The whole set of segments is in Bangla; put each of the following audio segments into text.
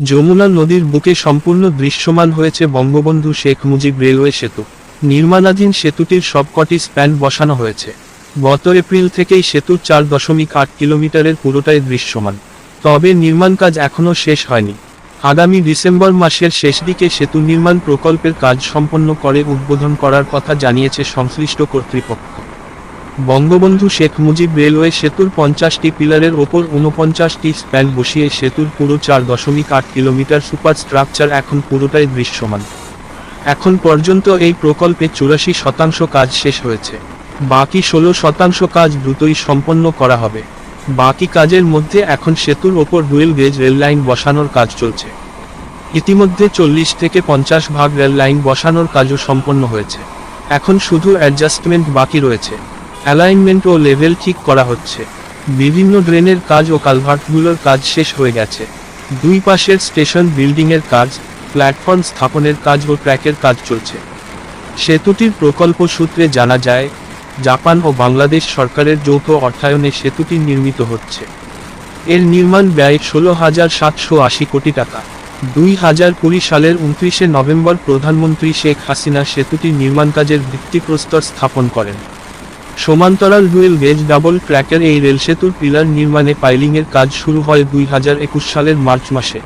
যমুনা নদীর বুকে সম্পূর্ণ দৃশ্যমান হয়েছে বঙ্গবন্ধু শেখ মুজিব রেলওয়ে সেতু। নির্মাণাধীন সেতুটির সবকটি স্প্যান বসানো হয়েছে। গত এপ্রিল থেকেই সেতুর চার দশমিক আট কিলোমিটারের পুরোটাই দৃশ্যমান। তবে নির্মাণ কাজ এখনও শেষ হয়নি। আগামী ডিসেম্বর মাসের শেষ দিকে সেতু নির্মাণ প্রকল্পের কাজ সম্পন্ন করে উদ্বোধন করার কথা জানিয়েছে সংশ্লিষ্ট কর্তৃপক্ষ। বঙ্গবন্ধু শেখ মুজিব রেলওয়ে সেতুর পঞ্চাশটি পিলারের ওপর ঊনপঞ্চাশটি স্প্যান বসিয়ে সেতুর পুরো চার দশমিক আট কিলোমিটার সুপার স্ট্রাকচার এখন পুরোটাই দৃশ্যমান। এখন পর্যন্ত এই প্রকল্পে চুরাশি শতাংশ কাজ শেষ হয়েছে। বাকি ষোলো শতাংশ কাজ দ্রুতই সম্পন্ন করা হবে। বাকি কাজের মধ্যে এখন সেতুর ওপর ডুয়েল গেজ রেল লাইন বসানোর কাজ চলছে। ইতিমধ্যে চল্লিশ থেকে পঞ্চাশ ভাগ রেল লাইন বসানোর কাজও সম্পন্ন হয়েছে। এখন শুধু অ্যাডজাস্টমেন্ট বাকি রয়েছে। অ্যালাইনমেন্ট ও লেভেল ঠিক করা হচ্ছে। বিভিন্ন ড্রেনের কাজ ও কালভার্টগুলোর কাজ শেষ হয়ে গেছে। দুই পাশের স্টেশন বিল্ডিংয়ের কাজ প্ল্যাটফর্ম স্থাপনের কাজ ও ট্র্যাকের কাজ চলছে। সেতুটির প্রকল্প সূত্রে জানা যায়, জাপান ও বাংলাদেশ সরকারের যৌথ অর্থায়নে সেতুটি নির্মিত হচ্ছে। এর নির্মাণ ব্যয় ষোলো হাজার সাতশো আশি কোটি টাকা। দুই হাজার কুড়ি সালের উনত্রিশে নভেম্বর প্রধানমন্ত্রী শেখ হাসিনা সেতুটির নির্মাণ কাজের ভিত্তিপ্রস্তর স্থাপন করেন। সমান্তরাল ডুয়েল গেজ ডাবল ট্র্যাকের এই রেল সেতুর পিলার নির্মাণে পাইলিংয়ের কাজ শুরু হয় দুই হাজার একুশ সালের মার্চ মাসে।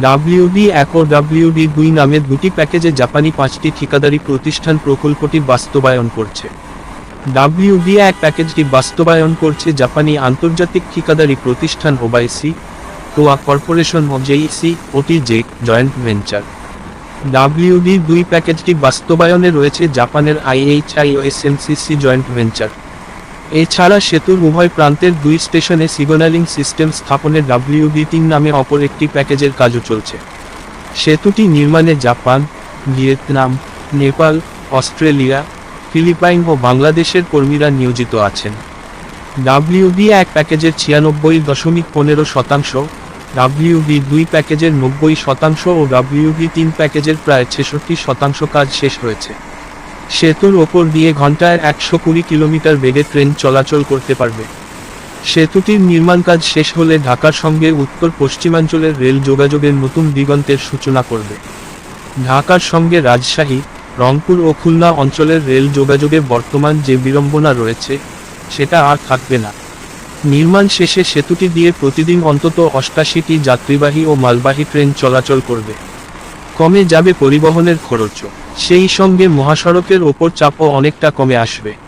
ডাব্লিউডি এক ও ডাব্লিউডি দুই নামে দুটি প্যাকেজে জাপানি পাঁচটি ঠিকাদারি প্রতিষ্ঠান প্রকল্পটি বাস্তবায়ন করছে। ডাব্লিউডি এক প্যাকেজটি বাস্তবায়ন করছে জাপানি আন্তর্জাতিক ঠিকাদারি প্রতিষ্ঠান ওবাইসি টোয়া কর্পোরেশন ও জেইসি ওটি জেক জয়েন্ট ভেঞ্চার। ডাব্লিউডি দুই প্যাকেজটি বাস্তবায়নে রয়েছে জাপানের আইএইচআই ও এসএমসিসি জয়েন্ট ভেঞ্চার। এছাড়া সেতুর উভয় প্রান্তের দুই স্টেশনে সিগন্যালিং সিস্টেম স্থাপনে ডাব্লিউডি তিন নামে অপর একটি প্যাকেজের কাজও চলছে। সেতুটি নির্মাণে Japan, Vietnam, Nepal, Australia, Philippine ও বাংলাদেশের কর্মীরা নিয়োজিত আছেন। ডাব্লিউডি এক প্যাকেজের ছিয়ানব্বই দশমিক পনেরো শতাংশ ডাব্লিউডি দুই প্যাকেজের নব্বই শতাংশ ও ডাব্লিউডি তিন প্যাকেজের প্রায় ছেষট্টি শতাংশ কাজ শেষ হয়েছে। সেতুর ওপর দিয়ে ঘন্টায় একশো কুড়ি কিলোমিটার বেগে ট্রেন চলাচল করতে পারবে। সেতুটির নির্মাণ কাজ শেষ হলে ঢাকার সঙ্গে উত্তর পশ্চিমাঞ্চলের রেল যোগাযোগের নতুন দিগন্তের সূচনা করবে। ঢাকার সঙ্গে রাজশাহী, রংপুর ও খুলনা অঞ্চলের রেল যোগাযোগে বর্তমান যে বিড়ম্বনা রয়েছে, সেটা আর থাকবে না। নির্মাণ শেষে সেতুটি দিয়ে প্রতিদিন অন্তত অষ্টাশিটি যাত্রীবাহী ও মালবাহী ট্রেন চলাচল করবে। কমে যাবে পরিবহনের খরচও সেই সঙ্গে মহাসড়কের ওপর চাপও অনেকটা কমে আসবে।